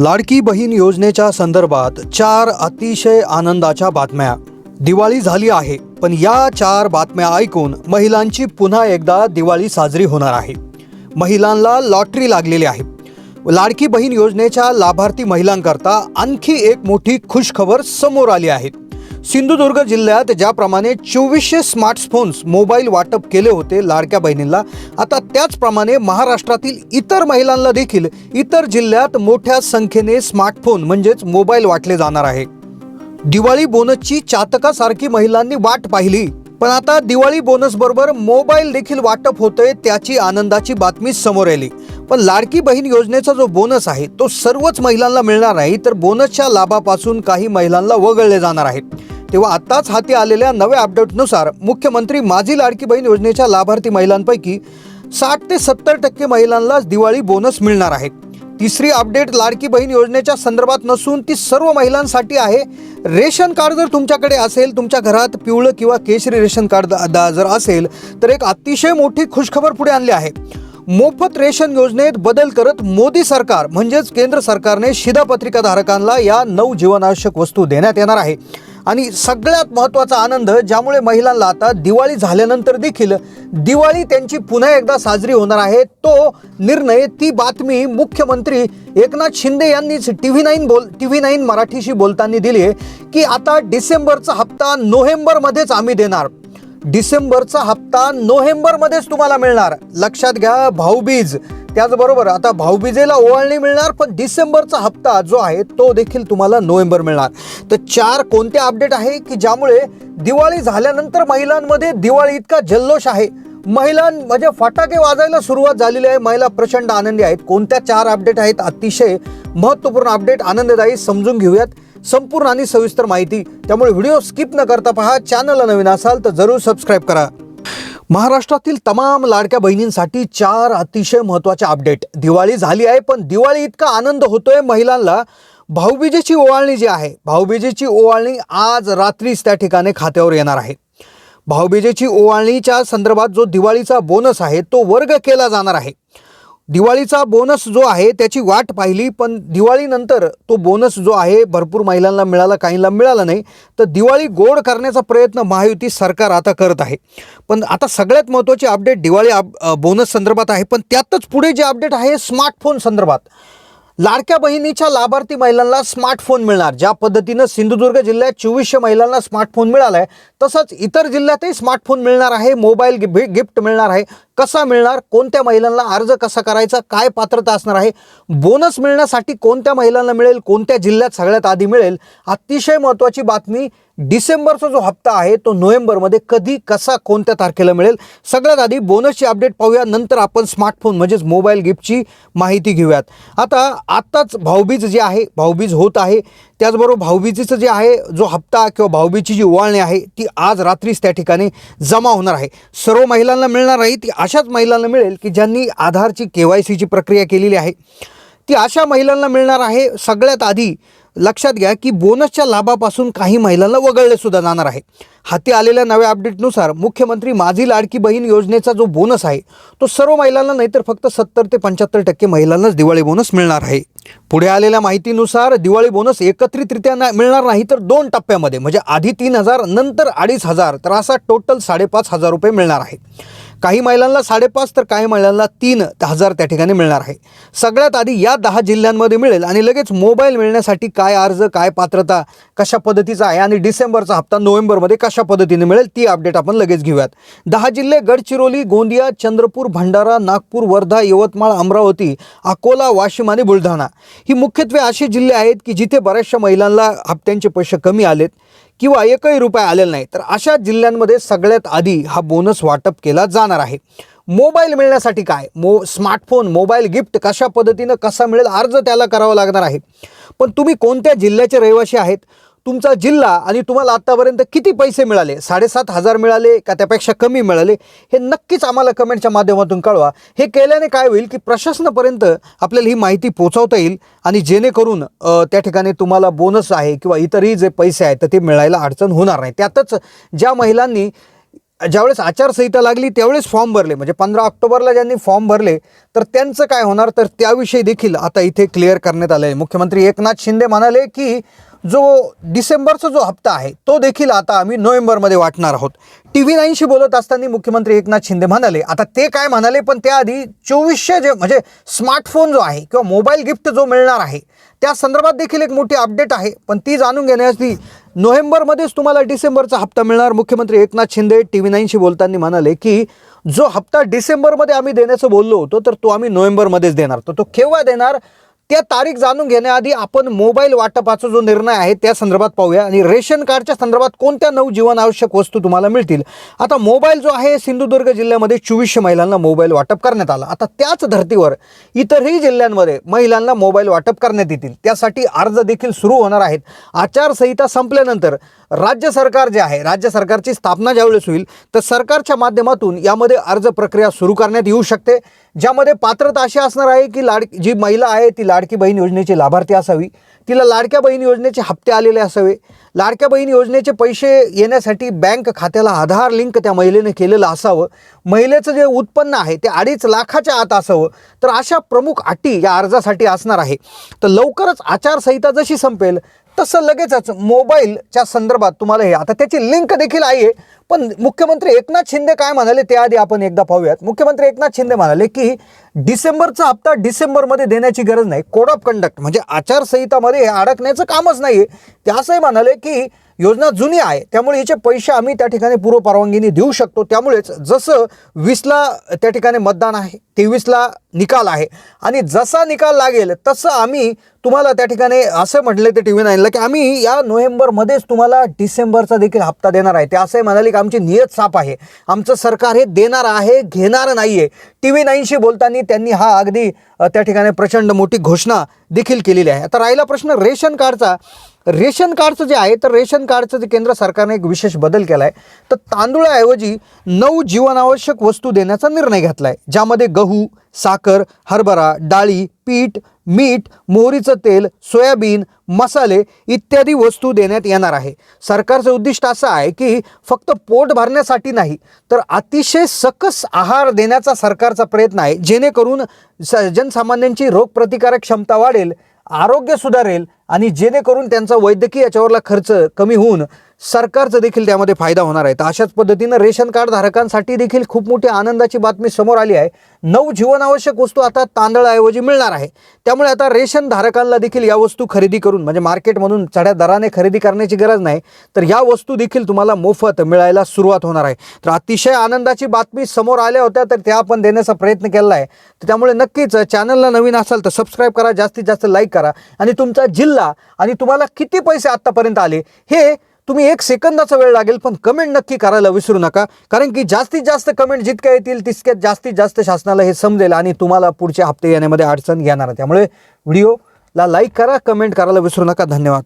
लाडकी बहीण योजनेच्या संदर्भात चार अतिशय आनंदाच्या बातम्या. दिवाळी झाली आहे पण या चार बातम्या ऐकून महिलांची पुन्हा एकदा दिवाळी साजरी होणार आहे. महिलांना लॉटरी लागलेली आहे. लाडकी बहीण योजनेच्या लाभार्थी महिलांकरता आणखी एक मोठी खुशखबर समोर आली आहे. सिंधुदुर्ग जिल्ह्यात ज्याप्रमाणे चोवीसशे स्मार्टफोन्स मोबाईल वाटप केले होते लाडक्या बहिणींना आता त्याचप्रमाणे महाराष्ट्रातील इतर महिलांना देखील इतर जिल्ह्यात मोठ्या संख्येने स्मार्टफोन म्हणजेच मोबाईल वाटले जाणार आहे. दिवाळी बोनसची चातकासारखी महिलांनी वाट पाहिली. पण आता दिवाळी बोनस बरोबर मोबाईल देखील वाटप होतोय त्याची आनंदाची बातमी समोर आली. पण लाडकी बहीण योजनेचा जो बोनस आहे तो सर्वच महिलांना मिळणार नाही तर बोनसच्या लाभापासून काही महिलांना वगळले जाणार आहेत तेव्हा आत्ताच हाती आलेल्या नव्या अपडेटनुसार मुख्यमंत्री माझी लाडकी बहीण योजनेच्या लाभार्थी महिलांपैकी साठ ते सत्तर टक्के महिलांनाच दिवाळी बोनस मिळणार आहे. तिसरी अपडेट लाडकी बहीण योजनेच्या संदर्भात नसून ती सर्व महिलांसाठी आहे. रेशन कार्ड जर तुमच्याकडे असेल तुमच्या घरात पिवळं किंवा केशरी रेशन कार्ड दा- जर असेल तर एक अतिशय मोठी खुशखबर पुढे आणली आहे. मोफत रेशन योजनेत बदल करत मोदी सरकार म्हणजेच केंद्र सरकारने शिधापत्रिका धारकांना या नऊ जीवनावश्यक वस्तू देण्यात येणार आहे. आणि सगळ्यात महत्त्वाचा आनंद ज्यामुळे महिलांना आता दिवाळी झाल्यानंतर देखील दिवाळी त्यांची पुन्हा एकदा साजरी होणार आहे तो निर्णय ती बातमी मुख्यमंत्री एकनाथ शिंदे यांनीच टी व्ही नाईन बोल टी व्ही नाईन मराठीशी बोलताना दिली आहे की आता डिसेंबरचा हप्ता नोव्हेंबरमध्येच आम्ही देणार. डिसेंबरचा हप्ता नोव्हेंबरमध्येच तुम्हाला मिळणार. लक्षात घ्या भाऊबीज. त्याचबरोबर आता भाऊबीजेला ओवाळणी मिळणार पण डिसेंबरचा हप्ता जो आहे तो देखील तुम्हाला नोव्हेंबर मिळणार. तर चार कोणते अपडेट आहे की ज्यामुळे दिवाळी झाल्यानंतर महिलांमध्ये दिवाळी इतका जल्लोष आहे? महिलां म्हणजे फटाके वाजायला सुरुवात झालेली आहे. महिला प्रचंड आनंदी आहेत. कोणत्या चार अपडेट आहेत? अतिशय महत्त्वपूर्ण अपडेट आनंददायी समजून घेऊयात. संपूर्ण आणि सविस्तर माहिती. त्यामुळे व्हिडिओ स्किप न करता पहा. चॅनलला नवीन असाल तर जरूर सबस्क्राईब करा. महाराष्ट्रातील तमाम लाडक्या बहिणींसाठी चार अतिशय महत्त्वाच्या अपडेट. दिवाळी झाली आहे पण दिवाळी इतका आनंद होतोय महिलांना भाऊबीजेची ओवाळणी जी आहे भाऊबीजेची ओवाळणी आज रात्रीच त्या ठिकाणी खात्यावर येणार आहे. भाऊबीजेची ओवाळणीच्या संदर्भात जो दिवाळीचा बोनस आहे तो वर्ग केला जाणार आहे. दिवाळीचा बोनस जो आहे त्याची वाट पाहिली पण दिवाळीनंतर तो बोनस जो आहे भरपूर महिलांना मिळाला काहींना मिळाला नाही. तर दिवाळी गोड करण्याचा प्रयत्न महायुती सरकार आता करत आहे. पण आता सगळ्यात महत्त्वाची अपडेट दिवाळी आप बोनस संदर्भात आहे पण त्यातच पुढे जे अपडेट आहे स्मार्टफोन संदर्भात. लाडक्या बहिणीच्या लाभार्थी महिलांना स्मार्टफोन मिळणार. ज्या पद्धतीनं सिंधुदुर्ग जिल्ह्यात चोवीसशे महिलांना स्मार्टफोन मिळाला आहे तसंच इतर जिल्ह्यातही स्मार्टफोन मिळणार आहे मोबाईल गि- गिफ्ट मिळणार आहे. कसा मिळणार कोणत्या महिलांना अर्ज कसा करायचा काय पात्रता असणार आहे बोनस मिळण्यासाठी कोणत्या महिलांना मिळेल कोणत्या जिल्ह्यात सगळ्यात आधी मिळेल अतिशय महत्त्वाची बातमी डिसेंबरचा जो हप्ता आहे तो नोव्हेंबरमध्ये कधी कसा कोणत्या तारखेला मिळेल सगळ्यात आधी बोनसची अपडेट पाहूया नंतर आपण स्मार्टफोन म्हणजेच मोबाईल गिफ्टची माहिती घेऊयात. आता आत्ताच भाऊबीज जे आहे भाऊबीज होत आहे त्याचबरोबर भाऊबीजीचं जे आहे जो हप्ता किंवा भाऊबीजची जी ओवाळणी आहे ती आज रात्रीच त्या ठिकाणी जमा होणार आहे. सर्व महिलांना मिळणार आहे ती अशाच महिलांना मिळेल की ज्यांनी आधारची के वाय सीची प्रक्रिया केलेली आहे. ती अशा महिलांना मिळणार आहे सगळ्यात आधी लक्षात घ्या की बोनसच्या लाभापासून काही महिलांना वगळले सुद्धा जाणार आहे. हाती आलेल्या नव्या अपडेटनुसार मुख्यमंत्री माझी लाडकी बहीण योजनेचा जो बोनस आहे तो सर्व महिलांना नाही तर फक्त सत्तर ते पंच्याहत्तर टक्के महिलांनाच दिवाळी बोनस मिळणार आहे. पुढे आलेल्या माहितीनुसार दिवाळी बोनस एकत्रितरित्या ना मिळणार नाही तर दोन टप्प्यामध्ये म्हणजे आधी तीन हजार नंतर अडीच हजार तर असा टोटल साडेपाच हजार रुपये मिळणार आहे. काही महिलांना साडेपाच तर काही महिलांना तीन हजार त्या ठिकाणी मिळणार आहे. सगळ्यात आधी या दहा जिल्ह्यांमध्ये मिळेल आणि लगेच मोबाईल मिळण्यासाठी काय अर्ज काय पात्रता कशा पद्धतीचा आहे आणि डिसेंबरचा हप्ता नोव्हेंबरमध्ये कशा पद्धतीने मिळेल ती अपडेट आपण लगेच घेऊयात. दहा जिल्हे गडचिरोली गोंदिया चंद्रपूर भंडारा नागपूर वर्धा यवतमाळ अमरावती अकोला वाशिम आणि बुलढाणा. ही मुख्यत्वे असे जिल्हे आहेत की जिथे बऱ्याचशा महिलांना हप्त्यांचे पैसे कमी आलेत. किंवा एकही रुपये आलेला नाही तर अशा जिल्ह्यांमध्ये सगळ्यात आधी हा बोनस वाटप केला जाणार आहे. मोबाईल मिळण्यासाठी काय? मो स्मार्टफोन मोबाईल गिफ्ट कशा पद्धतीनं कसा मिळेल? अर्ज त्याला करावा लागणार आहे. पण तुम्ही कोणत्या जिल्ह्याचे रहिवासी आहेत? तुमचा जिल्हा आणि तुम्हाला आत्तापर्यंत किती पैसे मिळाले? साडेसात हजार मिळाले का त्यापेक्षा कमी मिळाले? हे नक्कीच आम्हाला कमेंटच्या माध्यमातून कळवा. हे केल्याने काय होईल की प्रशासनापर्यंत आपल्याला ही माहिती पोचवता येईल आणि जेणेकरून त्या ठिकाणी तुम्हाला बोनस आहे किंवा इतरही जे पैसे आहेत तर ते मिळायला अडचण होणार नाही. त्यातच ज्या महिलांनी ज्यावेळेस आचारसंहिता लागली त्यावेळेस फॉर्म भरले. म्हणजे पंधरा ऑक्टोबरला ज्यांनी फॉर्म भरले तर त्यांचं काय होणार? तर त्याविषयी देखील आता इथे क्लिअर करण्यात आलं आहे मुख्यमंत्री एकनाथ शिंदे म्हणाले की जो डिसेंबरचा जो हप्ता आहे तो देखील आता आम्ही नोव्हेंबरमध्ये वाटणार आहोत. टी व्ही नाईनशी बोलत असताना मुख्यमंत्री एकनाथ शिंदे म्हणाले आता ते काय म्हणाले पण त्याआधी चोवीसशे जे म्हणजे स्मार्टफोन जो आहे किंवा मोबाईल गिफ्ट जो मिळणार आहे त्या संदर्भात देखील एक मोठी अपडेट आहे. पण ती जाणून घेण्यासाठी नोव्हेंबरमध्येच तुम्हाला डिसेंबरचा हप्ता मिळणार. मुख्यमंत्री एकनाथ शिंदे टी व्ही नाईनशी बोलताना म्हणाले की जो हप्ता डिसेंबरमध्ये आम्ही देण्याचं बोललो होतो तर तो आम्ही नोव्हेंबरमध्येच देणार. तर तो केव्हा देणार? त्या तारीख जाणून घेण्याआधी आपण मोबाईल वाटपाचा जो निर्णय आहे त्या संदर्भात पाहूया. आणि रेशन कार्डच्या संदर्भात कोणत्या नऊ जीवनावश्यक वस्तू तुम्हाला मिळतील? आता मोबाईल जो आहे सिंधुदुर्ग जिल्ह्यामध्ये चोवीसशे महिलांना मोबाईल वाटप करण्यात आला. आता त्याच धर्तीवर इतरही जिल्ह्यांमध्ये महिलांना मोबाईल वाटप करण्यात येतील. त्यासाठी अर्ज देखील सुरू होणार आहेत. आचारसंहिता संपल्यानंतर राज्य सरकार जे आहे राज्य सरकारची स्थापना ज्यावेळेस होईल तर सरकारच्या माध्यमातून यामध्ये अर्ज प्रक्रिया सुरू करण्यात येऊ शकते ज्यामध्ये पात्रता अशी असणार आहे की लाड जी महिला आहे ती लाडकी बहीण योजनेची लाभार्थी असावी तिला लाडक्या बहीण योजनेचे हप्ते आलेले असावे लाडक्या बहीण योजनेचे पैसे येण्यासाठी बँक खात्याला आधार लिंक त्या महिलेने केलेलं असावं महिलेचं जे उत्पन्न आहे ते अडीच लाखाच्या आत असावं तर अशा प्रमुख अटी या अर्जासाठी असणार आहे. तर लवकरच आचारसंहिता जशी संपेल तसं लगेचच मोबाईलच्या संदर्भात तुम्हाला हे आता त्याची लिंक देखील आहे पण मुख्यमंत्री एकनाथ शिंदे काय म्हणाले त्याआधी आपण एकदा पाहूयात. मुख्यमंत्री एकनाथ शिंदे म्हणाले की डिसेंबरचा हप्ता डिसेंबरमध्ये देण्याची गरज नाही. कोड ऑफ कंडक्ट म्हणजे आचारसंहितामध्ये हे अडकण्याचं कामच नाही आहे ते असंही म्हणाले की योजना जुनी आहे त्यामुळे याचे पैसे आम्ही त्या ठिकाणी पूर्व परवानगीने देऊ शकतो. त्यामुळेच जसं वीसला त्या ठिकाणी मतदान आहे तेवीसला निकाल आहे. आणि जसा निकाल लागेल तसं आम्ही तुम्हाला त्या ठिकाणी असं म्हटलं ते टी व्ही नाईनला की आम्ही या नोव्हेंबरमध्येच तुम्हाला डिसेंबरचा देखील हप्ता देणार आहे. ते असंही म्हणाले की आमची नियत साफ आहे. आमचं सरकार हे देणार आहे घेणार नाही आहे टी व्ही नाईनशी बोलताना त्यांनी हा अगदी त्या ठिकाणी प्रचंड मोठी घोषणा देखील केलेली आहे. आता राहिला प्रश्न रेशन कार्डचा. रेशन कार्डचं जे आहे तर रेशन कार्डचं जे केंद्र सरकारने एक विशेष बदल केला आहे तर तांदूळाऐवजी नऊ जीवनावश्यक वस्तू देण्याचा निर्णय घेतला आहे ज्यामध्ये गहू साखर हरभरा डाळी पीठ मीठ मोहरीचं तेल सोयाबीन मसाले इत्यादी वस्तू देण्यात येणार आहे. सरकारचं उद्दिष्ट असं आहे की फक्त पोट भरण्यासाठी नाही तर अतिशय सकस आहार देण्याचा सरकारचा प्रयत्न आहे. जेणेकरून स जनसामान्यांची रोगप्रतिकारक क्षमता वाढेल आरोग्य सुधारेल आणि जेणेकरून त्यांचा वैद्यकीय याच्यावरला खर्च कमी होऊन सरकारचं देखील त्यामध्ये फायदा होणार आहे. तर अशाच पद्धतीनं रेशन कार्ड धारकांसाठी देखील खूप मोठी आनंदाची बातमी समोर आली आहे. नऊ जीवनावश्यक वस्तू आता तांदळाऐवजी मिळणार आहे. त्यामुळे आता रेशन धारकांना देखील या वस्तू खरेदी करून म्हणजे मार्केटमधून चढ्या दराने खरेदी करण्याची गरज नाही तर या वस्तू देखील तुम्हाला मोफत मिळायला सुरुवात होणार आहे. तर अतिशय आनंदाची बातमी समोर आल्या होत्या तर त्या आपण देण्याचा प्रयत्न केला आहे. तर त्यामुळे नक्कीच चॅनलला नवीन असाल तर सबस्क्राईब करा जास्तीत जास्त लाईक करा. आणि तुमचा जिल्हा आणि तुम्हाला किती पैसे आत्तापर्यंत आले हे तुम्ही एक सेकंदाचा वेळ लागेल पण कमेंट नक्की करायला विसरू नका. कारण की जास्तीत जास्त कमेंट जितक्या येतील तितक्यात जास्तीत जास्त शासनाला हे समजेल आणि तुम्हाला पुढचे हप्ते येण्यामध्ये अडचण घेणार आहे. त्यामुळे व्हिडिओला लाईक करा कमेंट करायला विसरू नका. धन्यवाद.